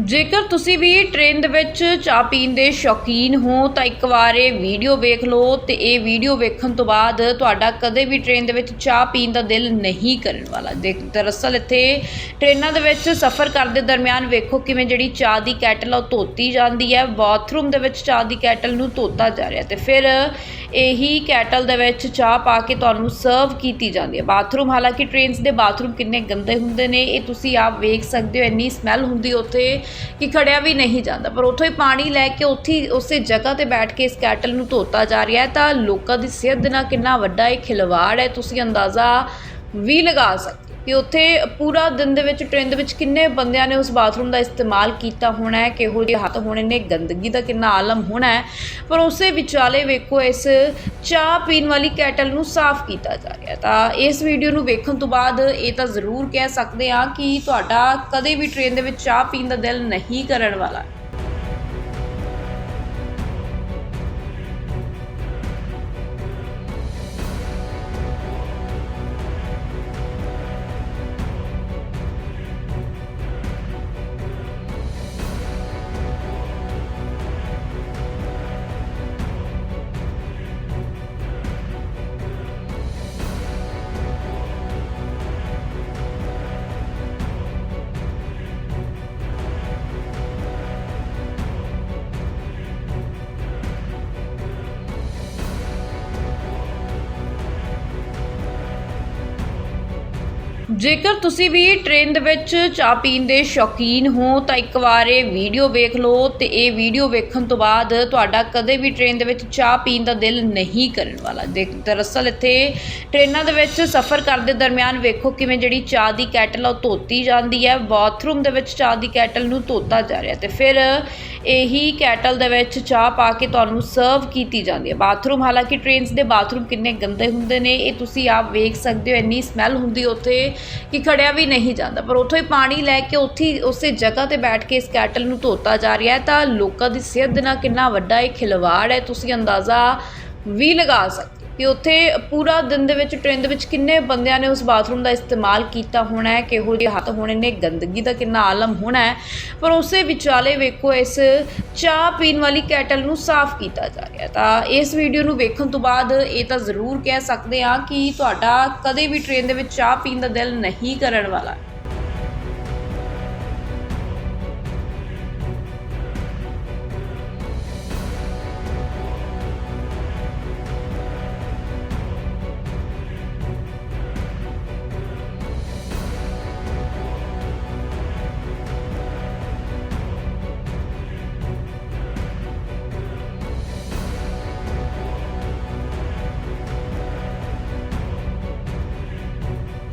ਜੇਕਰ ਤੁਸੀਂ ਵੀ ਟ੍ਰੇਨ ਦੇ ਵਿੱਚ ਚਾਹ ਪੀਣ ਦੇ ਸ਼ੌਕੀਨ ਹੋ, ਤਾਂ ਇੱਕ ਵਾਰ ਇਹ ਵੀਡੀਓ ਵੇਖ ਲਓ ਤੇ ਇਹ ਵੀਡੀਓ ਵੇਖਣ ਤੋਂ ਬਾਅਦ ਤੁਹਾਡਾ ਕਦੇ ਵੀ ਟ੍ਰੇਨ ਦੇ ਵਿੱਚ ਚਾਹ ਪੀਣ ਦਾ ਦਿਲ ਨਹੀਂ ਕਰਨ ਵਾਲਾ। ਦੇਖ, ਦਰਅਸਲ ਇੱਥੇ ਟ੍ਰੇਨਾਂ ਦੇ ਵਿੱਚ ਸਫ਼ਰ ਕਰਦੇ ਦਰਮਿਆਨ ਵੇਖੋ ਕਿਵੇਂ ਜਿਹੜੀ ਚਾਹ ਦੀ ਕੈਟਲ ਆ ਉਹ ਧੋਤੀ ਜਾਂਦੀ ਹੈ। ਬਾਥਰੂਮ ਦੇ ਵਿੱਚ ਚਾਹ ਦੀ ਕੈਟਲ ਨੂੰ ਧੋਤਾ ਜਾ ਰਿਹਾ ਤੇ ਫਿਰ ਇਹੀ ਕੈਟਲ ਦੇ ਵਿੱਚ ਚਾਹ ਪਾ ਕੇ ਤੁਹਾਨੂੰ ਸਰਵ ਕੀਤੀ ਜਾਂਦੀ ਹੈ। ਬਾਥਰੂਮ, ਹਾਲਾਂਕਿ ਟ੍ਰੇਨਸ ਦੇ ਬਾਥਰੂਮ ਕਿੰਨੇ ਗੰਦੇ ਹੁੰਦੇ ਨੇ, ਇਹ ਤੁਸੀਂ ਆਪ ਵੇਖ ਸਕਦੇ ਹੋ, ਇੰਨੀ ਸਮੈਲ ਹੁੰਦੀ ਉੱਥੇ ਕਿ ਖੜਿਆ ਵੀ ਨਹੀਂ ਜਾਂਦਾ। ਪਰ ਉੱਥੋਂ ਹੀ ਪਾਣੀ ਲੈ ਕੇ ਉੱਥੇ ਉਸੇ ਜਗ੍ਹਾ ਤੇ ਬੈਠ ਕੇ ਇਸ ਕੈਟਲ ਨੂੰ ਧੋਤਾ ਜਾ ਰਿਹਾ ਹੈ। ਤਾਂ ਲੋਕਾਂ ਦੀ ਸਿਹਤ ਦੇ ਨਾਲ ਕਿੰਨਾ ਵੱਡਾ ਇਹ ਖਿਲਵਾੜ ਹੈ। ਤੁਸੀਂ ਅੰਦਾਜ਼ਾ ਵੀ ਲਗਾ ਸਕਦੇ ਕਿ ਉੱਥੇ ਪੂਰਾ ਦਿਨ ਦੇ ਵਿੱਚ ਟ੍ਰੇਨ ਦੇ ਵਿੱਚ ਕਿੰਨੇ ਬੰਦਿਆਂ ਨੇ ਉਸ ਬਾਥਰੂਮ ਦਾ ਇਸਤੇਮਾਲ ਕੀਤਾ ਹੋਣਾ ਹੈ, ਕਿਹੋ ਜਿਹੇ ਹੱਥ ਹੋਣੇ ਨੇ, ਗੰਦਗੀ ਦਾ ਕਿੰਨਾ ਆਲਮ ਹੋਣਾ ਹੈ, ਪਰ ਉਸੇ ਵਿਚਾਲੇ ਵੇਖੋ ਇਸ ਚਾਹ ਪੀਣ ਵਾਲੀ ਕੈਟਲ ਨੂੰ ਸਾਫ਼ ਕੀਤਾ ਜਾ ਰਿਹਾ ਤਾਂ ਇਸ ਵੀਡੀਓ ਨੂੰ ਵੇਖਣ ਤੋਂ ਬਾਅਦ ਇਹ ਤਾਂ ਜ਼ਰੂਰ ਕਹਿ ਸਕਦੇ ਹਾਂ ਕਿ ਤੁਹਾਡਾ ਕਦੇ ਵੀ ਟ੍ਰੇਨ ਦੇ ਵਿੱਚ ਚਾਹ ਪੀਣ ਦਾ ਦਿਲ ਨਹੀਂ ਕਰਨ ਵਾਲਾ। ਜੇਕਰ ਤੁਸੀਂ ਵੀ ਟ੍ਰੇਨ ਦੇ ਵਿੱਚ ਚਾਹ ਪੀਣ ਦੇ ਸ਼ੌਕੀਨ ਹੋ, ਤਾਂ ਇੱਕ ਵਾਰ ਇਹ ਵੀਡੀਓ ਵੇਖ ਲਓ ਤੇ ਇਹ ਵੀਡੀਓ ਵੇਖਣ ਤੋਂ ਬਾਅਦ ਤੁਹਾਡਾ ਕਦੇ ਵੀ ਟ੍ਰੇਨ ਦੇ ਵਿੱਚ ਚਾਹ ਪੀਣ ਦਾ ਦਿਲ ਨਹੀਂ ਕਰਨ ਵਾਲਾ। ਦੇਖ, ਦਰਅਸਲ ਇੱਥੇ ਟ੍ਰੇਨਾਂ ਦੇ ਵਿੱਚ ਸਫ਼ਰ ਕਰਦੇ ਦਰਮਿਆਨ ਵੇਖੋ ਕਿਵੇਂ ਜਿਹੜੀ ਚਾਹ ਦੀ ਕੈਟਲ ਆ ਉਹ ਧੋਤੀ ਜਾਂਦੀ ਹੈ। ਬਾਥਰੂਮ ਦੇ ਵਿੱਚ ਚਾਹ ਦੀ ਕੈਟਲ ਨੂੰ ਧੋਤਾ ਜਾ ਰਿਹਾ ਤੇ ਫਿਰ ਇਹੀ ਕੈਟਲ ਦੇ ਵਿੱਚ ਚਾਹ ਪਾ ਕੇ ਤੁਹਾਨੂੰ ਸਰਵ ਕੀਤੀ ਜਾਂਦੀ ਹੈ। ਬਾਥਰੂਮ ਹਾਲਾਂਕਿ ਟ੍ਰੇਨਸ ਦੇ ਬਾਥਰੂਮ ਕਿੰਨੇ ਗੰਦੇ ਹੁੰਦੇ ਨੇ, ਇਹ ਤੁਸੀਂ ਆਪ ਵੇਖ ਸਕਦੇ ਹੋ, ਇੰਨੀ ਸਮੈਲ ਹੁੰਦੀ ਉੱਥੇ। ਕਿ ਖੜਿਆ ਵੀ ਨਹੀਂ ਜਾਂਦਾ। ਪਰ ਉੱਥੋਂ ਹੀ ਪਾਣੀ ਲੈ ਕੇ ਉੱਥੇ ਉਸੇ ਜਗ੍ਹਾ ਤੇ ਬੈਠ ਕੇ ਇਸ ਕੈਟਲ ਨੂੰ ਧੋਤਾ ਜਾ ਰਿਹਾ ਹੈ। ਤਾਂ ਲੋਕਾਂ ਦੀ ਸਿਹਤ ਦੇ ਨਾਲ ਕਿੰਨਾ ਵੱਡਾ ਇਹ ਖਿਲਵਾੜ ਹੈ। ਤੁਸੀਂ ਅੰਦਾਜ਼ਾ ਵੀ ਲਗਾ ਸਕਦੇ ਕਿ ਉੱਥੇ ਪੂਰਾ ਦਿਨ ਦੇ ਵਿੱਚ ਟ੍ਰੇਨ ਦੇ ਵਿੱਚ ਕਿੰਨੇ ਬੰਦਿਆਂ ਨੇ ਉਸ ਬਾਥਰੂਮ ਦਾ ਇਸਤੇਮਾਲ ਕੀਤਾ ਹੋਣਾ ਹੈ, ਕਿਹੋ ਜਿਹੇ ਹੱਥ ਹੋਣੇ ਨੇ, ਗੰਦਗੀ ਦਾ ਕਿੰਨਾ ਆਲਮ ਹੋਣਾ ਹੈ, ਪਰ ਉਸੇ ਵਿਚਾਲੇ ਵੇਖੋ ਇਸ ਚਾਹ ਪੀਣ ਵਾਲੀ ਕੈਟਲ ਨੂੰ ਸਾਫ਼ ਕੀਤਾ ਜਾ ਰਿਹਾ ਤਾਂ ਇਸ ਵੀਡੀਓ ਨੂੰ ਵੇਖਣ ਤੋਂ ਬਾਅਦ ਇਹ ਤਾਂ ਜ਼ਰੂਰ ਕਹਿ ਸਕਦੇ ਹਾਂ ਕਿ ਤੁਹਾਡਾ ਕਦੇ ਵੀ ਟ੍ਰੇਨ ਦੇ ਵਿੱਚ ਚਾਹ ਪੀਣ ਦਾ ਦਿਲ ਨਹੀਂ ਕਰਨ ਵਾਲਾ